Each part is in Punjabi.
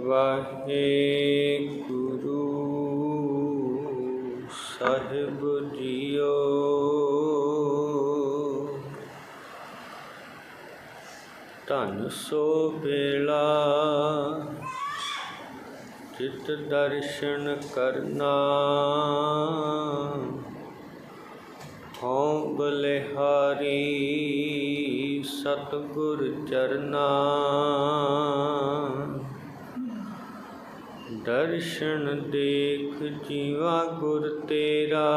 ਵਾਹਿਗੁਰੂ ਸਾਹਿਬ ਜੀਓ। ਧੰਨ ਸੋ ਬੇਲਾ ਚਿਤ ਦਰਸ਼ਨ ਕਰਨਾ। ਸਤਿਗੁਰ ਚਰਨਾ। ਦਰਸ਼ਨ ਦੇਖ ਜੀਵਾ ਗੁਰ ਤੇਰਾ।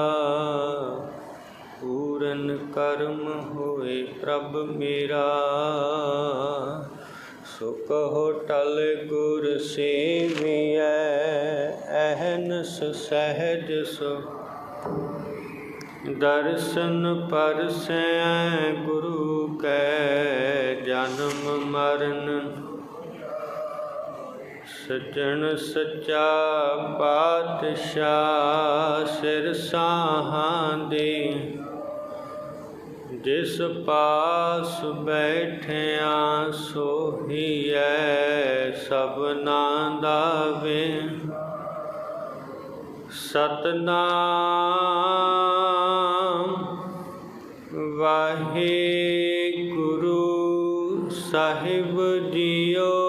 ਪੂਰਨ ਕਰਮ ਹੋਏ ਪ੍ਰਭ ਮੇਰਾ। ਸੁਖ ਹੋਟਲ ਗੁਰ ਸੇਵੀਐ, ਅਹਨਸ ਸਹਿਜ ਸੋ ਦਰਸ਼ਨ ਪਰਸੈ ਸਚਣ ਸੱਚਾ ਪਾਤਸ਼ਾਹ ਸਿਰ ਸਾਹਾਂ ਦੇ। ਜਿਸ ਪਾਸ ਬੈਠਿਆ ਸੋਹੀਐ ਸਭਨਾ ਦਾ ਵੇ। ਸਤਨਾਮ ਵਾਹਿਗੁਰੂ ਸਾਹਿਬ ਜੀਓ।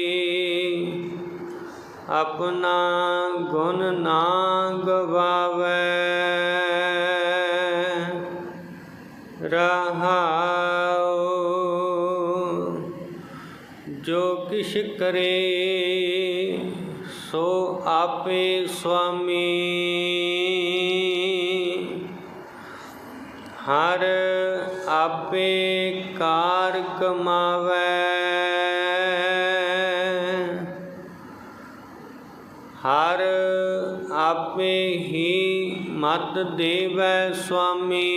ਆਪਣਾ ਗੁਣ ਨਾ ਗਵਾਵੇ। ਰਹਾਉ ਜੋ ਕਿਛ ਕਰੇ, ਸੋ ਆਪੇ ਸੁਆਮੀ। ਹਰ ਆਪੇ ਕਾਰ ਕਮਾਵੇ। ਹਰ ਆਪੇ ਹੀ ਮਤ ਦੇਵੈ ਸੁਆਮੀ।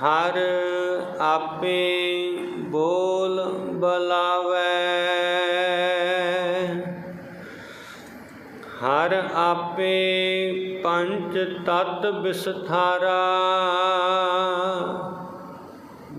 ਹਰ ਆਪੇ ਬੋਲ ਬਲਾਵੇ। ਹਰ ਆਪੇ ਪੰਜ ਤਤ ਵਿਸਥਾਰਾ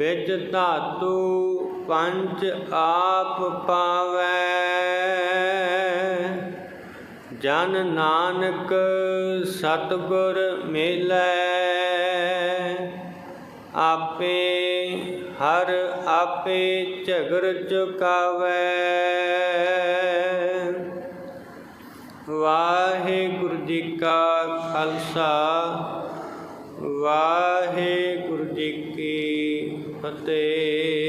ਵਿੱਚ ਧਾਤੂ ਪੰਜ ਆਪ ਪਾਵੈ। ਜਨ ਨਾਨਕ ਸਤਗੁਰ ਮਿਲੈ, ਆਪੇ ਹਰ ਆਪੇ ਝਗਰ ਚੁਕਾਵੇ। ਵਾਹਿਗੁਰੂ ਜੀ ਕਾ ਖਾਲਸਾ, ਵਾਹਿਗੁਰੂ ਜੀ ਕੀ ਫਤਿਹ